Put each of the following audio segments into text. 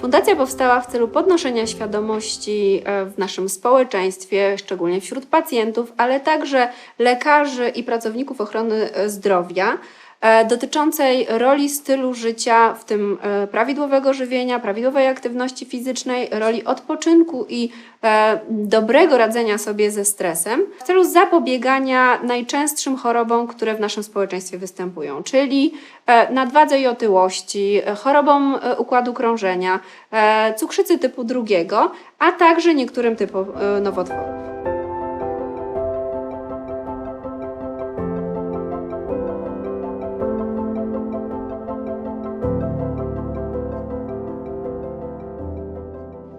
Fundacja powstała w celu podnoszenia świadomości e, w naszym społeczeństwie, szczególnie wśród pacjentów, ale także lekarzy i pracowników ochrony e, zdrowia, dotyczącej roli stylu życia, w tym e, prawidłowego żywienia, prawidłowej aktywności fizycznej, roli odpoczynku i e, dobrego radzenia sobie ze stresem, w celu zapobiegania najczęstszym chorobom, które w naszym społeczeństwie występują, czyli e, nadwadze i otyłości, e, chorobom e, układu krążenia, e, cukrzycy typu drugiego, a także niektórym typom e, nowotworów.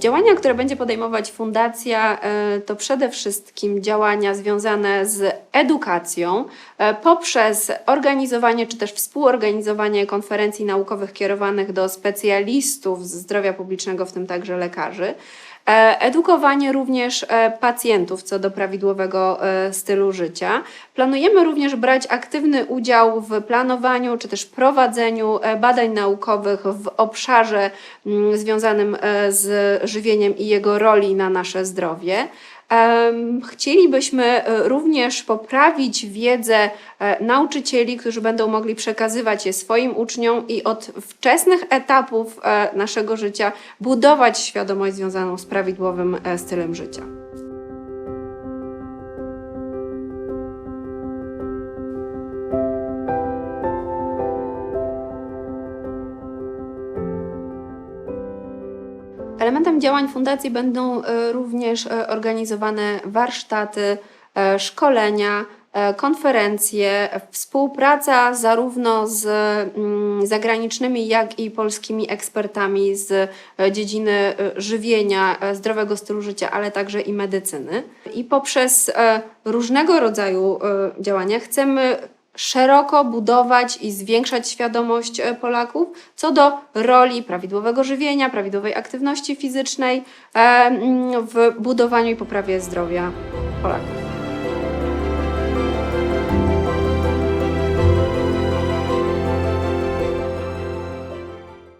Działania, które będzie podejmować fundacja, e, to przede wszystkim działania związane z edukacją e, poprzez organizowanie czy też współorganizowanie konferencji naukowych kierowanych do specjalistów zdrowia publicznego, w tym także lekarzy. E, Edukowanie również e, pacjentów co do prawidłowego e, stylu życia. Planujemy również brać aktywny udział w planowaniu czy też prowadzeniu badań naukowych w obszarze mm, związanym z żywieniem i jego roli na nasze zdrowie. Chcielibyśmy e, również poprawić wiedzę e, nauczycieli, którzy będą mogli przekazywać je swoim uczniom i od wczesnych etapów e, naszego życia budować świadomość związaną z prawidłowym stylem życia. Elementem działań fundacji będą e, również e, organizowane warsztaty, e, szkolenia, konferencje, współpraca zarówno z mm, zagranicznymi, jak i polskimi ekspertami z dziedziny żywienia, zdrowego stylu życia, ale także i medycyny. I poprzez różnego rodzaju działania chcemy szeroko budować i zwiększać świadomość e, Polaków co do roli prawidłowego żywienia, prawidłowej aktywności fizycznej e, w budowaniu i poprawie zdrowia Polaków.